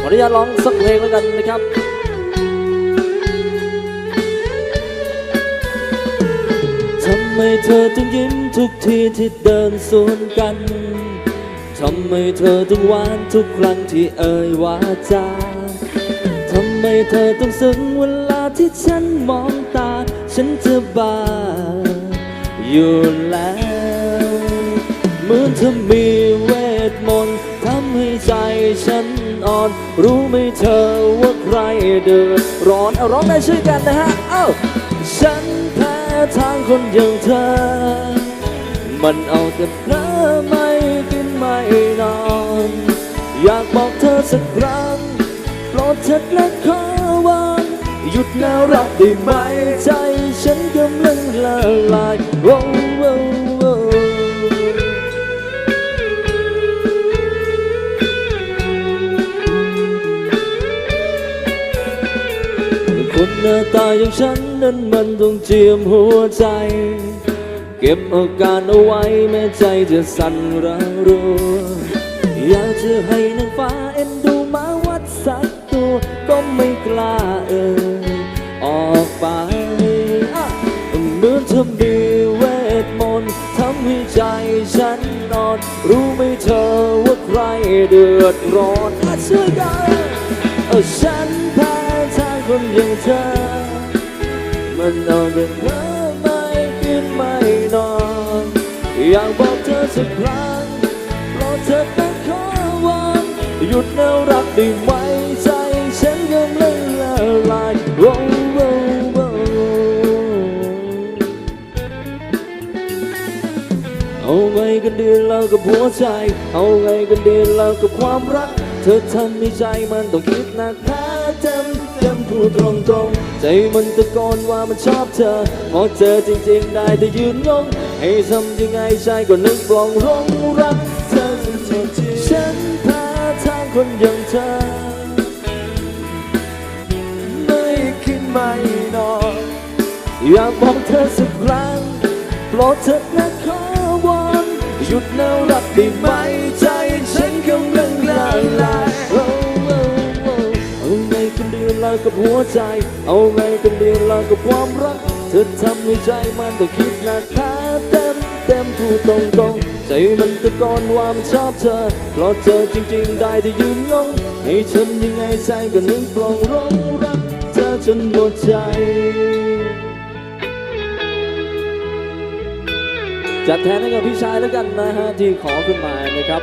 ขออนุญาตร้องสักเพลงแล้วกันนะครับทำไมเธอต้องยิ้มทุกทีที่เดินสวนกัน ทำไมเธอต้องหวานทุกครั้งที่เอ่ยวาจา ทำไมเธอต้องซึ้งเวลาที่ฉันมองตา ฉันจะบ้าอยู่แล้ว เหมือนเธอมี ทมนต์ทำให้ใจฉันอ่อน รู้ไหมเธอว่าใครเดือดร้อนเอาร้องได้ช่วยกันนะฮะ เอ้า ฉันแพ้ทางคนอย่างเธอ มันเอาแต่เพลอไม่กินไม่นอน อยากบอกเธอสักครั้งโปรดเถิดและขอวอนหยุดน่ารักได้ไหมใจฉันกำลังละลาย หน้าตาอย่างฉันนั้นมันต้องเจียมหัวใจ เก็บอาการเอาไว้แม้ใจจะสั่นระรัวอยากจะให้นางฟ้าเอ็นดูมาวัดสักตัวก็ไม่กล้าเอ่ยออกไปอะเหมือนเธอมีเวทมนต์ทำให้ใจฉันนอน รู้ไหมเธอว่าใครเดือดร้อนอะช่วยกันเออฉันแพ้ทาง คนอย่างเธอ มันเอาแต่เพ้อไม่กินไม่นอน อยากบอกเธอสักครั้งรดเถิดนะขอวอนหยุดแนวรักได้ไหมใจฉันกำลังละลายโอ้เอาไงกันดีเรากับหัวใจ เอาไงกันดีเรากับความรัก เธอทำให้ใจมันต้องคิดหนักหา เต็มเต็มพูดตรงตรงใจมันตะโกนว่ามันชอบเธอพอเจอจริง ๆ ได้แต่ยืนงงให้ทำยังไงใจก็นึกปลองร้องรักเธอจริงๆฉันพ้ทางคนอย่างเธอ ไม่คิดไม่นอนอยากบอกเธอสักครั้งโปรดเถิดนะขอวอนหยุดแนวรักได้ไหม กันดีเรากับหัวใจ เอาไงกันดีเรากับความรัก เธอทำให้ใจมันต้องคิดหนักหาเต็มเต็มพูดตรงตรงใจมันตะโกนว่ามันชอบเธอเพราะเธอจริงๆได้แต่ยืนงงให้ฉันยังไงใจก็นึกปลงร้องรักเธอจนหมดใจ จัดแทนให้กับพี่ชายแล้วกันนะฮะที่ขอขึ้นมานะครับ